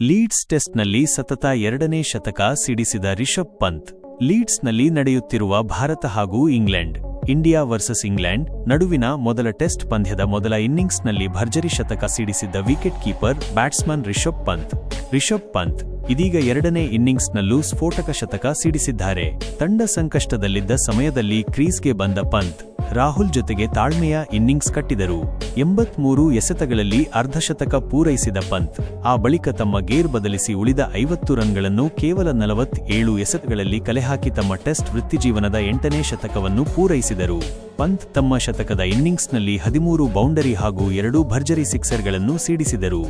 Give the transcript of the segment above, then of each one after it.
Leads ಟೆಸ್ಟ್ನಲ್ಲಿ ಸತತ ಎರಡನೇ ಶತಕ ಸಿಡಿಸಿದ ರಿಷಬ್ ಪಂತ್. ಲೀಡ್ಸ್ನಲ್ಲಿ ನಡೆಯುತ್ತಿರುವ ಭಾರತ ಹಾಗೂ ಇಂಗ್ಲೆಂಡ್. ಇಂಡಿಯಾ ವರ್ಸಸ್ ಇಂಗ್ಲೆಂಡ್ ನಡುವಿನ ಮೊದಲ ಟೆಸ್ಟ್ ಪಂದ್ಯದ ಮೊದಲ ಇನ್ನಿಂಗ್ಸ್ನಲ್ಲಿ ಭರ್ಜರಿ ಶತಕ ಸಿಡಿಸಿದ್ದ wicket keeper, batsman Rishabh Pant. Rishabh Pant ಇದೀಗ ಎರಡನೇ ಇನ್ನಿಂಗ್ಸ್ನಲ್ಲೂ ಸ್ಫೋಟಕ ಶತಕ ಸಿಡಿಸಿದ್ದಾರೆ. ತಂಡ ಸಂಕಷ್ಟದಲ್ಲಿದ್ದ ಸಮಯದಲ್ಲಿ ಕ್ರೀಸ್ಗೆ ಬಂದ ಪಂತ್ ರಾಹುಲ್ ಜೊತೆಗೆ ತಾಳ್ಮೆಯ ಇನ್ನಿಂಗ್ಸ್ ಕಟ್ಟಿದರು. ಎಂಬತ್ಮೂರು ಎಸೆತಗಳಲ್ಲಿ ಅರ್ಧಶತಕ ಪೂರೈಸಿದ ಪಂತ್, ಆ ಬಳಿಕ ತಮ್ಮ ಗೇರ್ ಬದಲಿಸಿ ಉಳಿದ ಐವತ್ತು ರನ್ಗಳನ್ನು ಕೇವಲ ನಲವತ್ತೇಳು ಎಸೆತಗಳಲ್ಲಿ ಕಲೆಹಾಕಿ ತಮ್ಮ ಟೆಸ್ಟ್ ವೃತ್ತಿಜೀವನದ ಎಂಟನೇ ಶತಕವನ್ನು ಪೂರೈಸಿದರು. ಪಂತ್ ತಮ್ಮ ಶತಕದ ಇನ್ನಿಂಗ್ಸ್ನಲ್ಲಿ ಹದಿಮೂರು ಬೌಂಡರಿ ಹಾಗೂ ಎರಡು ಭರ್ಜರಿ ಸಿಕ್ಸರ್ಗಳನ್ನು ಸಿಡಿಸಿದರು.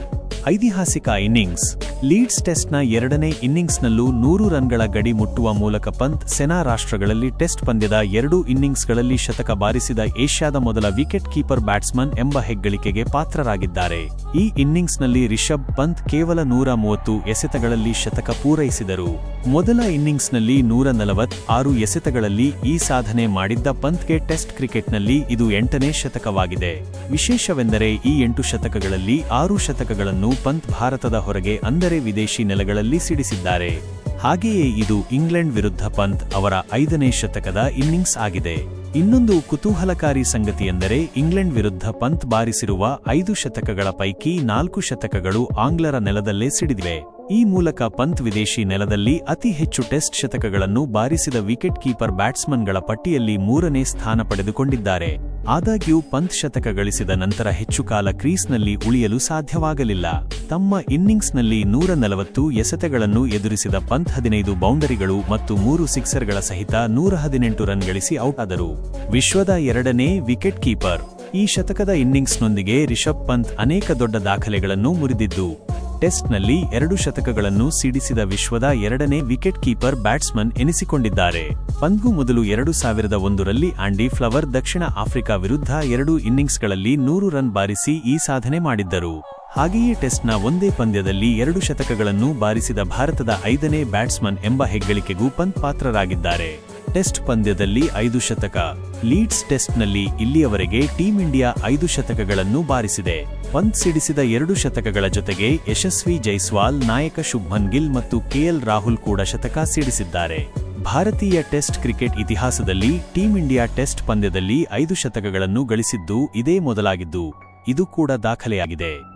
ಐತಿಹಾಸಿಕ ಇನ್ನಿಂಗ್ಸ್ ಲೀಡ್ಸ್ ಟೆಸ್ಟ್ನ ಎರಡನೇ ಇನ್ನಿಂಗ್ಸ್ನಲ್ಲೂ ನೂರು ರನ್ಗಳ ಗಡಿ ಮುಟ್ಟುವ ಮೂಲಕ ಪಂತ್ ಸೆನಾ ರಾಷ್ಟ್ರಗಳಲ್ಲಿ ಟೆಸ್ಟ್ ಪಂದ್ಯದ ಎರಡೂ ಇನ್ನಿಂಗ್ಸ್ಗಳಲ್ಲಿ ಶತಕ ಬಾರಿಸಿದ ಏಷ್ಯಾದ ಮೊದಲ ವಿಕೆಟ್ ಕೀಪರ್ ಬ್ಯಾಟ್ಸ್ಮನ್ ಎಂಬ ಹೆಗ್ಗಳಿಕೆಗೆ ಪಾತ್ರರಾಗಿದ್ದಾರೆ. ಈ ಇನ್ನಿಂಗ್ಸ್ನಲ್ಲಿ ರಿಷಬ್ ಪಂತ್ ಕೇವಲ ನೂರ ಮೂವತ್ತು ಎಸೆತಗಳಲ್ಲಿ ಶತಕ ಪೂರೈಸಿದರು. ಮೊದಲ ಇನ್ನಿಂಗ್ಸ್ನಲ್ಲಿ ನೂರ ನಲವತ್ ಆರು ಎಸೆತಗಳಲ್ಲಿ ಈ ಸಾಧನೆ ಮಾಡಿದ್ದ ಪಂತ್ಗೆ ಟೆಸ್ಟ್ ಕ್ರಿಕೆಟ್ನಲ್ಲಿ ಇದು ಎಂಟನೇ ಶತಕವಾಗಿದೆ. ವಿಶೇಷವೆಂದರೆ ಈ ಎಂಟು ಶತಕಗಳಲ್ಲಿ ಆರು ಶತಕಗಳನ್ನು ಪಂತ್ ಭಾರತದ ಹೊರಗೆ ಅಂದರೆ ವಿದೇಶಿ ನೆಲಗಳಲ್ಲಿ ಸಿಡಿಸಿದ್ದಾರೆ. ಹಾಗೆಯೇ ಇದು ಇಂಗ್ಲೆಂಡ್ ವಿರುದ್ಧ ಪಂತ್ ಅವರ ಐದನೇ ಶತಕದ ಇನ್ನಿಂಗ್ಸ್ ಆಗಿದೆ. ಇನ್ನೊಂದು ಕುತೂಹಲಕಾರಿ ಸಂಗತಿಯೆಂದರೆ ಇಂಗ್ಲೆಂಡ್ ವಿರುದ್ಧ ಪಂತ್ ಬಾರಿಸಿರುವ ಐದು ಶತಕಗಳ ಪೈಕಿ ನಾಲ್ಕು ಶತಕಗಳು ಆಂಗ್ಲರ ನೆಲದಲ್ಲೇ ಸಿಡಿದಿವೆ. ಈ ಮೂಲಕ ಪಂತ್ ವಿದೇಶಿ ನೆಲದಲ್ಲಿ ಅತಿ ಹೆಚ್ಚು ಟೆಸ್ಟ್ ಶತಕಗಳನ್ನು ಬಾರಿಸಿದ ವಿಕೆಟ್ ಕೀಪರ್ ಬ್ಯಾಟ್ಸ್ಮನ್ಗಳ ಪಟ್ಟಿಯಲ್ಲಿ ಮೂರನೇ ಸ್ಥಾನ ಪಡೆದುಕೊಂಡಿದ್ದಾರೆ. ಆದಾಗ್ಯೂ ಪಂತ್ ಶತಕ ಗಳಿಸಿದ ನಂತರ ಹೆಚ್ಚು ಕಾಲ ಕ್ರೀಸ್ನಲ್ಲಿ ಉಳಿಯಲು ಸಾಧ್ಯವಾಗಲಿಲ್ಲ. ತಮ್ಮ ಇನ್ನಿಂಗ್ಸ್ನಲ್ಲಿ ನೂರ ನಲವತ್ತು ಎಸೆತಗಳನ್ನು ಎದುರಿಸಿದ ಪಂತ್ ಹದಿನೈದು ಬೌಂಡರಿಗಳು ಮತ್ತು ಮೂರು ಸಿಕ್ಸರ್ಗಳ ಸಹಿತ ನೂರ ಹದಿನೆಂಟು ರನ್ ಗಳಿಸಿ ಔಟ್ ಆದರು. ವಿಶ್ವದ ಎರಡನೇ ವಿಕೆಟ್ ಕೀಪರ್. ಈ ಶತಕದ ಇನ್ನಿಂಗ್ಸ್ನೊಂದಿಗೆ ರಿಷಬ್ ಪಂತ್ ಅನೇಕ ದೊಡ್ಡ ದಾಖಲೆಗಳನ್ನು ಮುರಿದಿದ್ದು ಟೆಸ್ಟ್ನಲ್ಲಿ ಎರಡು ಶತಕಗಳನ್ನು ಸಿಡಿಸಿದ ವಿಶ್ವದ ಎರಡನೇ ವಿಕೆಟ್ ಕೀಪರ್ ಬ್ಯಾಟ್ಸ್ಮನ್ ಎನಿಸಿಕೊಂಡಿದ್ದಾರೆ. ಪಂದ್ಗೂ ಮೊದಲು ಎರಡು ಸಾವಿರದ ಒಂದರಲ್ಲಿ ಆಂಡಿ ಫ್ಲವರ್ ದಕ್ಷಿಣ ಆಫ್ರಿಕಾ ವಿರುದ್ಧ ಎರಡು ಇನ್ನಿಂಗ್ಸ್ಗಳಲ್ಲಿ ನೂರು ರನ್ ಬಾರಿಸಿ ಈ ಸಾಧನೆ ಮಾಡಿದ್ದರು. ಹಾಗೆಯೇ ಟೆಸ್ಟ್ನ ಒಂದೇ ಪಂದ್ಯದಲ್ಲಿ ಎರಡು ಶತಕಗಳನ್ನು ಬಾರಿಸಿದ ಭಾರತದ ಐದನೇ ಬ್ಯಾಟ್ಸ್ಮನ್ ಎಂಬ ಹೆಗ್ಗಳಿಕೆಗೂ ಪಂತ್ ಪಾತ್ರರಾಗಿದ್ದಾರೆ. ಟೆಸ್ಟ್ ಪಂದ್ಯದಲ್ಲಿ ಐದು ಶತಕ. ಲೀಡ್ಸ್ ಟೆಸ್ಟ್ನಲ್ಲಿ ಇಲ್ಲಿಯವರೆಗೆ ಟೀಂ ಇಂಡಿಯಾ ಐದು ಶತಕಗಳನ್ನು ಬಾರಿಸಿದೆ. ಪಂತ್ ಸಿಡಿಸಿದ ಎರಡು ಶತಕಗಳ ಜೊತೆಗೆ ಯಶಸ್ವಿ ಜೈಸ್ವಾಲ್, ನಾಯಕ ಶುಭ್ಮನ್ ಗಿಲ್ ಮತ್ತು ಕೆಎಲ್ ರಾಹುಲ್ ಕೂಡ ಶತಕ ಸಿಡಿಸಿದ್ದಾರೆ. ಭಾರತೀಯ ಟೆಸ್ಟ್ ಕ್ರಿಕೆಟ್ ಇತಿಹಾಸದಲ್ಲಿ ಟೀಂ ಇಂಡಿಯಾ ಟೆಸ್ಟ್ ಪಂದ್ಯದಲ್ಲಿ ಐದು ಶತಕಗಳನ್ನು ಗಳಿಸಿದ್ದು ಇದೇ ಮೊದಲಾಗಿದ್ದು. ಇದು ಕೂಡ ದಾಖಲೆಯಾಗಿದೆ.